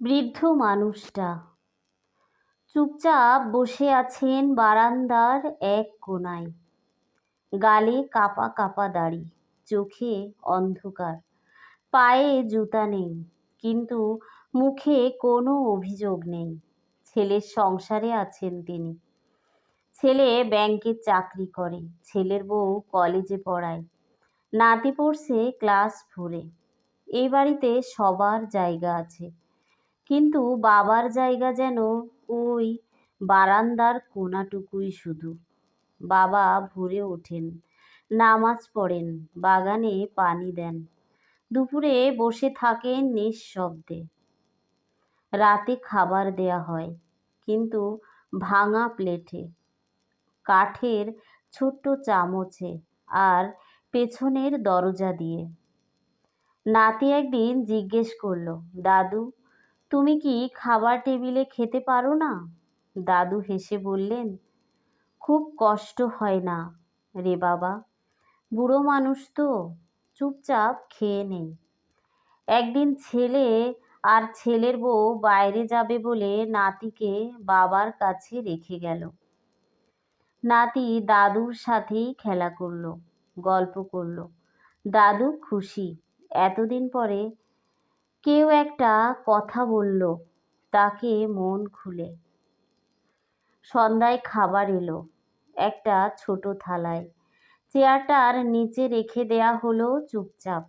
বৃদ্ধ মানুষটা। চুপচাপ বসে আছেন বারান্দার এক কোনায় গালে কাপা কাপা দাড়ি, চোখে অন্ধকার। পায়ে জুতা নেই, কিন্তু মুখে কোনো অভিযোগ নেই। ছেলের সংসারে আছেন তিনি। ছেলে ব্যাংকে চাকরি করে, ছেলের বউ কলেজে পড়ায়। নাতি পড়ছে ক্লাস ফোরে। এই বাড়িতে সবার জায়গা আছে। কিন্তু বাবার জায়গা যেন ওই বারান্দার কোনাটুকুই শুধু। বাবা ভোরে ওঠেন, নামাজ পড়েন, বাগানে পানি দেন। দুপুরে বসে থাকেন নিঃশব্দে। রাতে খাবার দেয়া হয়, কিন্তু ভাঙা প্লেটে। কাঠের ছোট্ট চামচে আর পেছনের দরজা দিয়ে। নাতি একদিন জিজ্ঞেস করল, দাদু তুমি কি খাবার টেবিলে খেতে পারো না? দাদু হেসে বললেন, খুব কষ্ট হয় না রে বাবা। বুড়ো মানুষ তো, চুপচাপ খেয়ে নেই। একদিন ছেলে আর ছেলের বউ বাইরে যাবে বলে নাতিকে বাবার কাছে রেখে গেল। নাতি দাদুর সাথেই খেলা করল, গল্প করল। দাদু খুশি। এতদিন পরে কেউ একটা কথা বলল, তাকে মন খুলে। সন্ধ্যায় খাবার এলো, একটা ছোট থালায়। চেয়ারটার নিচে রেখে দেয়া হলো চুপচাপ।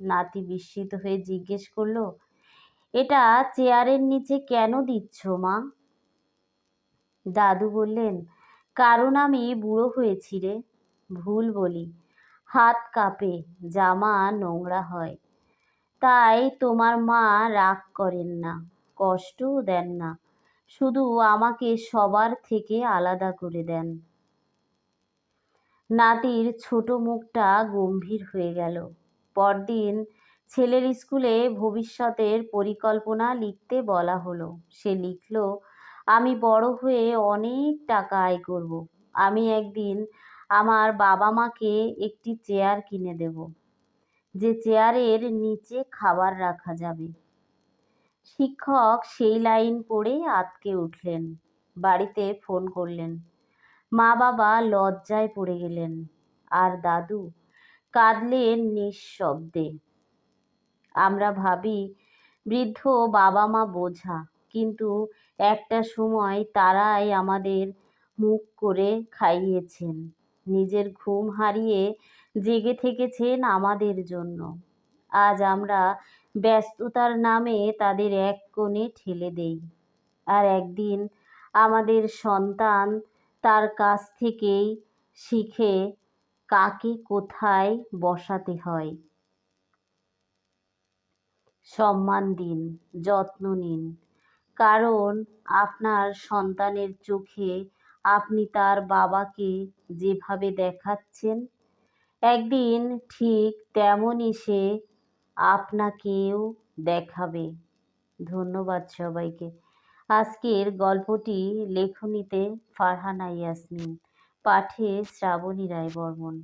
নাতি বিস্মিত হয়ে জিজ্ঞেস করল, এটা চেয়ারের নিচে কেন দিচ্ছ মা? দাদু বললেন, কারণ আমি বুড়ো হয়েছি রে। ভুল বলি। হাত কাঁপে, জামা নোংরা হয়। তাই তোমার মা রাগ করেন না, কষ্টও দেন না, শুধু আমাকে সবার থেকে আলাদা করে দেন। নাতির ছোট মুখটা গম্ভীর হয়ে গেল। পরদিন ছেলের স্কুলে ভবিষ্যতের পরিকল্পনা লিখতে বলা হলো। সে লিখল, আমি বড় হয়ে অনেক টাকা আয় করব। আমি একদিন আমার বাবা মাকে একটি চেয়ার কিনে দেব। যে চেয়ারের নিচে খাবার রাখা যাবে। শিক্ষক সেই লাইন পড়ে আতকে উঠলেন, বাড়িতে ফোন করলেন। মা বাবা লজ্জায় পড়ে গেলেন। আর দাদু কাঁদলেন নিঃশব্দে। আমরা ভাবি, বৃদ্ধ বাবা মা বোঝা, কিন্তু একটা সময় তারাই আমাদের মুখ করে খাইয়েছেন। নিজের ঘুম হারিয়ে জেগে থেকেছেন আমাদের জন্য। আজ আমরা ব্যস্ততার নামে তাদের এক কোণে ঠেলে দেই। আর একদিন আমাদের সন্তান তার কাছ থেকেই শিখে কাকে কোথায় বসাতে হয়। সম্মান দিন, যত্ন নিন। কারণ আপনার সন্তানের চোখে আপনি তার বাবাকে যেভাবে দেখাচ্ছেন একদিন ঠিক তেমনই সে আপনাকেও দেখাবে। ধন্যবাদ সবাইকে। আজকের গল্পটি লেখনীতে ফারহানা ইয়াসমিন, পাঠে শ্রাবণী রায় বর্মন